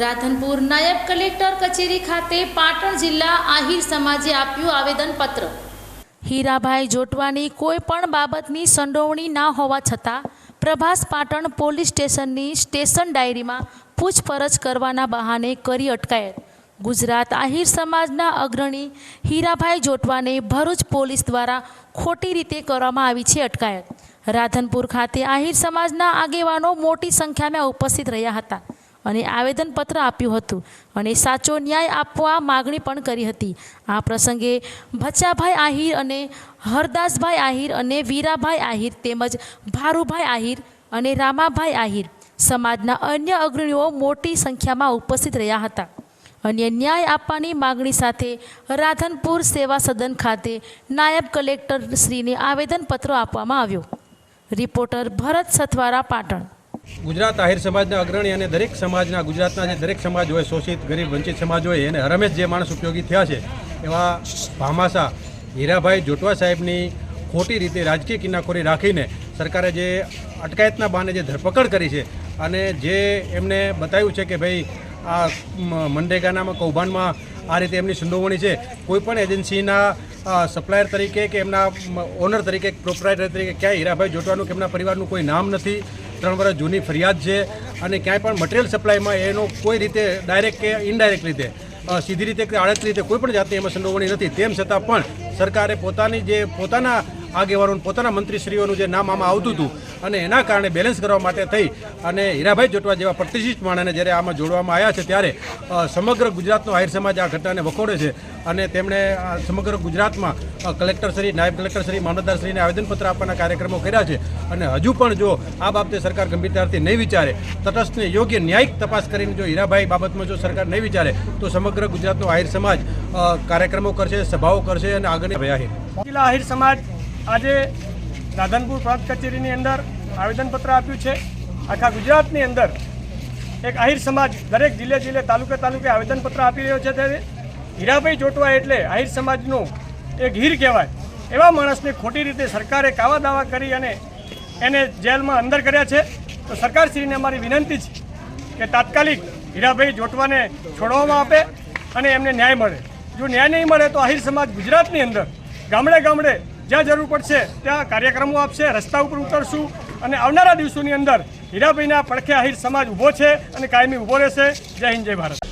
રાધનપુર નાયબ કલેક્ટર કચેરી ખાતે પાટણ જિલ્લા આહિર સમાજે આપ્યું આવેદનપત્ર. હીરાભાઈ જોટવાની કોઈ પણ બાબતની સંડોવણી ના હોવા છતાં પ્રભાસ પાટણ પોલીસ સ્ટેશનની સ્ટેશન ડાયરીમાં પૂછપરછ કરવાના બહાને કરી અટકાયત. ગુજરાત આહિર સમાજના અગ્રણી હીરાભાઈ જોટવાને ભરૂચ પોલીસ દ્વારા ખોટી રીતે કરવામાં આવી છે અટકાયત. રાધનપુર ખાતે આહિર સમાજના આગેવાનો મોટી સંખ્યામાં ઉપસ્થિત રહ્યા હતા. અને આવેદનપત્ર આપ્યું હતું અને સાચો ન્યાય આપવા માગણી પણ કરી હતી. આ પ્રસંગે ભચાભાઈ આહિર અને હરદાસભાઈ આહિર અને વીરાભાઈ આહિર તેમજ ભારુભાઈ આહિર અને રામાભાઈ આહિર સમાજના અન્ય અગ્રણીઓ મોટી સંખ્યામાં ઉપસ્થિત રહ્યા હતા. અને ન્યાય આપવાની માગણી સાથે રાધનપુર સેવા સદન ખાતે નાયબ કલેક્ટર શ્રીને આવેદનપત્ર આપવામાં આવ્યો. રિપોર્ટર ભરત સથવારા પાટણ. ગુજરાત આહિર સમાજના અગ્રણી અને દરેક સમાજના ગુજરાતના જે દરેક સમાજ હોય, શોષિત, ગરીબ, વંચિત સમાજ હોય, એને હરમેશ જે માણસ ઉપયોગી થયા છે, એવા ભામાસા હીરાભાઈ જોટવા સાહેબની ખોટી રીતે રાજકીય કિનાખોરી રાખીને સરકારે જે અટકાયતના બહાને જે ધરપકડ કરી છે અને જે એમને બતાવ્યું છે કે ભાઈ આ મનરેગાનામાં, કૌભાંડમાં આ રીતે એમની સંડોવણી છે, કોઈપણ એજન્સીના સપ્લાયર તરીકે કે એમના ઓનર તરીકે, પ્રોપરાઇટર તરીકે ક્યાંય હીરાભાઈ જોટવાનું કે એમના પરિવારનું કોઈ નામ નથી ત્રણ વર્ષ જૂની ફરિયાદ છે અને ક્યાંય પણ મટીરિયલ સપ્લાયમાં એનો કોઈ રીતે ડાયરેક્ટ કે ઇનડાયરેક્ટ રીતે સીધી રીતે કે આડત રીતે કોઈ પણ જાતની એમાં સંડોવણી નથી. તેમ છતાં પણ સરકારે પોતાની જે, પોતાના આગેવાનો પોતાના મંત્રીશ્રીઓનું જે નામ આમાં આવતું હતું અને એના કારણે બેલેન્સ કરવા માટે થઈ. અને હીરાભાઈ જોટવા જેવા પ્રતિષ્ઠિત માણસને જ્યારે આમાં જોડવામાં આવ્યા છે ત્યારે સમગ્ર ગુજરાતનો આહિર સમાજ આ ઘટનાને વખોડે છે અને તેમણે આ સમગ્ર ગુજરાતમાં કલેક્ટરશ્રી નાયબ કલેક્ટરશ્રી મામલતદારશ્રીને આવેદનપત્ર આપવાના કાર્યક્રમો કર્યા છે. અને હજુ પણ જો આ બાબતે સરકાર ગંભીરતાથી નહીં વિચારે તટસ્થને યોગ્ય ન્યાયિક તપાસ કરીને જો હીરાભાઈ બાબતમાં જો સરકાર નહીં વિચારે તો સમગ્ર ગુજરાતનો આહિર સમાજ કાર્યક્રમો કરશે સભાઓ કરશે અને આગળ જિલ્લા આહિર સમાજ આજે રાધનપુર પ્રાંત કચેરીની અંદર આવેદનપત્ર આપ્યું છે. આખા ગુજરાતની અંદર એક આહિર સમાજ, દરેક જિલ્લે જિલ્લે, તાલુકે તાલુકે આવેદનપત્ર આપી રહ્યો છે ત્યારે હીરાભાઈ ચોટવા એટલે આહિર સમાજનું એક હીર કહેવાય. એવા માણસને ખોટી રીતે સરકારે કાવા દાવા કરી અને એને જેલમાં અંદર કર્યા છે. તો સરકારશ્રીને અમારી વિનંતી છે કે તાત્કાલિક હીરાભાઈ જોટવાને છોડવામાં આપે અને એમને ન્યાય મળે. જો ન્યાય નહીં મળે તો આહિર સમાજ ગુજરાતની અંદર ગામડે ગામડે જ્યાં જરૂર પડશે, ત્યાં કાર્યક્રમો આપશે, રસ્તા ઉપર ઉતરશું અને આવનારા દિવસોની અંદર હીરાભાઈના પડખે આહિર સમાજ ઊભો છે અને કાયમી ઊભો રહેશે. જય હિન્દ, જય ભારત.